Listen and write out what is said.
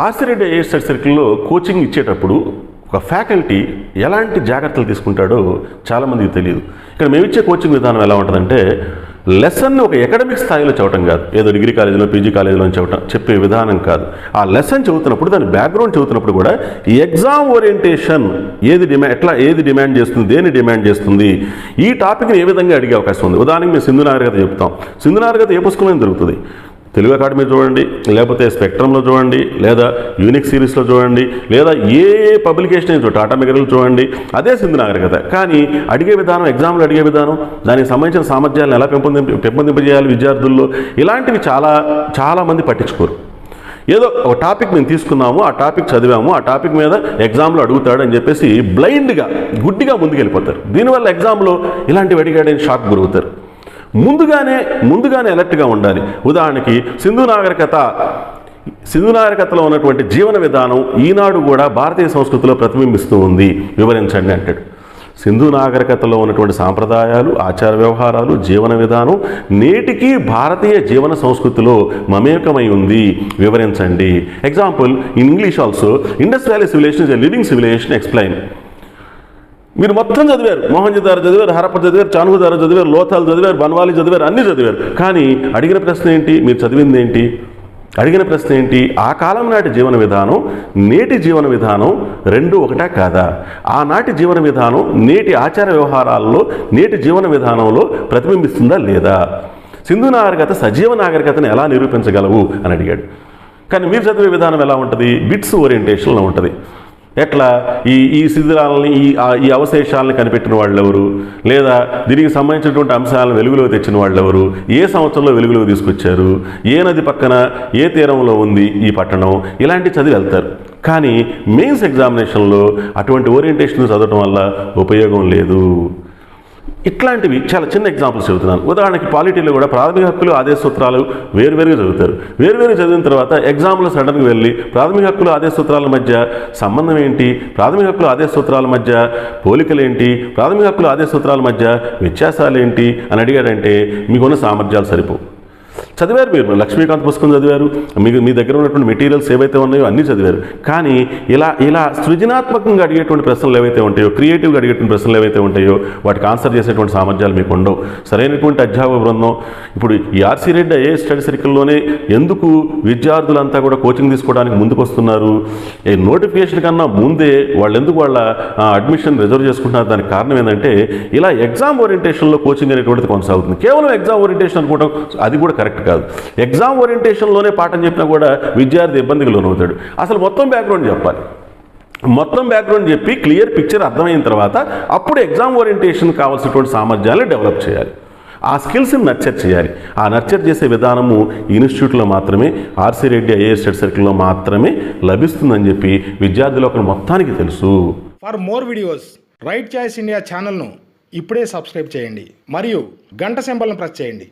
Asireddy IAS సర్కిల్లో coaching ఇచ్చేటప్పుడు ఒక ఫ్యాకల్టీ ఎలాంటి జాగ్రత్తలు తీసుకుంటాడో చాలామందికి తెలియదు. ఇక్కడ మేము ఇచ్చే కోచింగ్ విధానం ఎలా ఉంటుందంటే లెసన్ని ఒక అకాడమిక్ స్థాయిలో చదవటం కాదు. ఏదో డిగ్రీ కాలేజీలో పీజీ కాలేజీలో చదవటం చెప్పే విధానం కాదు. ఆ లెసన్ చదువుతున్నప్పుడు దాని బ్యాక్గ్రౌండ్ చదువుతున్నప్పుడు కూడా ఈ ఎగ్జామ్ ఓరియంటేషన్ ఏది డిమాండ్ ఎట్లా ఏది డిమాండ్ చేస్తుంది దేని డిమాండ్ చేస్తుంది ఈ టాపిక్ని ఏ విధంగా అడిగే అవకాశం ఉంది? ఉదాహరణకి మేము సింధు నాగరికత చెప్తాం. సింధు నాగరికత ఏ పుస్తకంలో దొరుకుతుంది. తెలుగు అకాడమీ చూడండి లేకపోతే స్పెక్ట్రంలో చూడండి లేదా యూనిక్ సిరీస్లో చూడండి లేదా ఏ పబ్లికేషన్ చూడండి టాటా మెగరీలు చూడండి అదే సింధు నాగరికత. కానీ అడిగే విధానం ఎగ్జామ్లో అడిగే విధానం దానికి సంబంధించిన సామర్థ్యాలను ఎలా పెంపొందింప పెంపొందింపజేయాలి విద్యార్థుల్లో ఇలాంటివి చాలా చాలామంది పట్టించుకోరు. ఏదో ఒక టాపిక్ మేము తీసుకున్నాము ఆ టాపిక్ చదివాము ఆ టాపిక్ మీద ఎగ్జామ్లో అడుగుతాడు అని చెప్పేసి బ్లైండ్గా గుడ్డిగా ముందుకెళ్ళిపోతారు. దీనివల్ల ఎగ్జామ్లో ఇలాంటివి అడిగాడని షాక్ గురవుతారు. ముందుగానే ముందుగానే అలర్ట్గా ఉండాలి. ఉదాహరణకి సింధు నాగరికత సింధు నాగరికతలో ఉన్నటువంటి జీవన విధానం ఈనాడు కూడా భారతీయ సంస్కృతిలో ప్రతిబింబిస్తూ ఉంది. వివరించండి అంటాడు. సింధు నాగరికతలో ఉన్నటువంటి సాంప్రదాయాలు ఆచార వ్యవహారాలు జీవన విధానం నేటికి భారతీయ జీవన సంస్కృతిలో మమేకమై ఉంది. వివరించండి. Example in English also industrial civilisation is a living civilisation explain మీరు మొత్తం చదివారు. మోహన్జదారు చదివారు హరప్ప చదివారు చానుగుదారు చదివారు లోతాలు చదివారు బన్వాలి చదివారు అన్నీ చదివారు. కానీ అడిగిన ప్రశ్న ఏంటి? మీరు చదివింది ఏంటి? అడిగిన ప్రశ్న ఏంటి? ఆ కాలం నాటి జీవన విధానం నేటి జీవన విధానం రెండు ఒకటా కాదా? ఆనాటి జీవన విధానం నేటి ఆచార వ్యవహారాల్లో నేటి జీవన విధానంలో ప్రతిబింబిస్తుందా లేదా? సింధు నాగరికత సజీవ నాగరికతను ఎలా నిరూపించగలవు? అని అడిగాడు. కానీ మీరు చదివే విధానం ఎలా ఉంటుంది? బిట్స్ ఓరియంటేషన్లో ఉంటుంది. ఎట్లా? ఈ ఈ శిథిలాలని ఈ ఈ అవశేషాలను కనిపెట్టిన వాళ్ళు ఎవరు లేదా దీనికి సంబంధించినటువంటి అంశాలను వెలుగులో తెచ్చిన వాళ్ళు ఎవరు ఏ సంవత్సరంలో వెలుగులో తీసుకొచ్చారు? ఏ నది పక్కన ఏ తీరంలో ఉంది ఈ పట్టణం? ఇలాంటి చదివి వెళ్తారు. కానీ మెయిన్స్ ఎగ్జామినేషన్లో అటువంటి ఓరియంటేషన్ చదవటం వల్ల ఉపయోగం లేదు. ఇట్లాంటివి చాలా చిన్న ఎగ్జాంపుల్స్ చదువుతున్నాను ఉదాహరణకి పాలిటీలో కూడా ప్రాథమిక హక్కులు ఆదేశ సూత్రాలు వేరువేరుగా చదువుతారు. వేరువేరు చదివిన తర్వాత ఎగ్జామ్లో సడన్గా వెళ్ళి ప్రాథమిక హక్కులు ఆదేశ సూత్రాల మధ్య సంబంధం ఏంటి? ప్రాథమిక హక్కులు ఆదేశ సూత్రాల మధ్య పోలికలేంటి ప్రాథమిక హక్కులు ఆదేశ సూత్రాల మధ్య వ్యత్యాసాలు ఏంటి? అని అడిగాడంటే మీకున్న సామర్థ్యాలు సరిపోవు. చదివారు మీరు. లక్ష్మీకాంత్ పుస్తకం చదివారు మీకు మీ దగ్గర ఉన్నటువంటి మెటీరియల్స్ ఏవైతే ఉన్నాయో అన్నీ చదివారు. కానీ ఇలా ఇలా సృజనాత్మకంగా అడిగేటువంటి ప్రశ్నలు ఏవైతే ఉంటాయో క్రియేటివ్గా అడిగేటువంటి ప్రశ్నలు ఏవైతే ఉంటాయో వాటికి ఆన్సర్ చేసేటువంటి సామర్థ్యాలు మీకు ఉండవు. సరైనటువంటి అధ్యాపక బృందం ఇప్పుడు ఈ ఆర్సీ రెడ్డి ఏ స్టడీ సర్కిల్లోనే ఎందుకు విద్యార్థులంతా కూడా కోచింగ్ తీసుకోవడానికి ముందుకు వస్తున్నారు ఈ నోటిఫికేషన్ కన్నా ముందే వాళ్ళు ఎందుకు వాళ్ళ అడ్మిషన్ రిజర్వ్ చేసుకుంటున్నారు? దానికి కారణం ఏంటంటే ఇలా ఎగ్జామ్ ఓరియంటేషన్లో కోచింగ్ అనేటువంటిది కొనసాగుతుంది. కేవలం ఎగ్జామ్ ఓరియంటేషన్ అనుకోవడం అది కూడా కరెక్ట్ కాదు. ఎగ్జామ్ ఓరియంటేషన్లోనే పాఠం చెప్పినా కూడా విద్యార్థి ఇబ్బందికి లోనవుతాడు. అసలు మొత్తం బ్యాక్గ్రౌండ్ చెప్పాలి. మొత్తం బ్యాక్గ్రౌండ్ చెప్పి క్లియర్ పిక్చర్ అర్థమైన తర్వాత అప్పుడు ఎగ్జామ్ ఓరియంటేషన్ కావాల్సినటువంటి సామర్థ్యాలను డెవలప్ చేయాలి. ఆ స్కిల్స్ని నర్చర్ చేయాలి. ఆ నర్చర్ చేసే విధానము ఇన్స్టిట్యూట్లో మాత్రమే ఆర్సీ రెడ్డి ఐఏఎస్ స్టడీ సర్కిల్లో మాత్రమే లభిస్తుందని చెప్పి విద్యార్థులు మొత్తానికి తెలుసు. For more videos right choice India ఛానల్ను ఇప్పుడే సబ్స్క్రైబ్ చేయండి. మరియు గంట సింబల్ను ప్రెస్ చేయండి.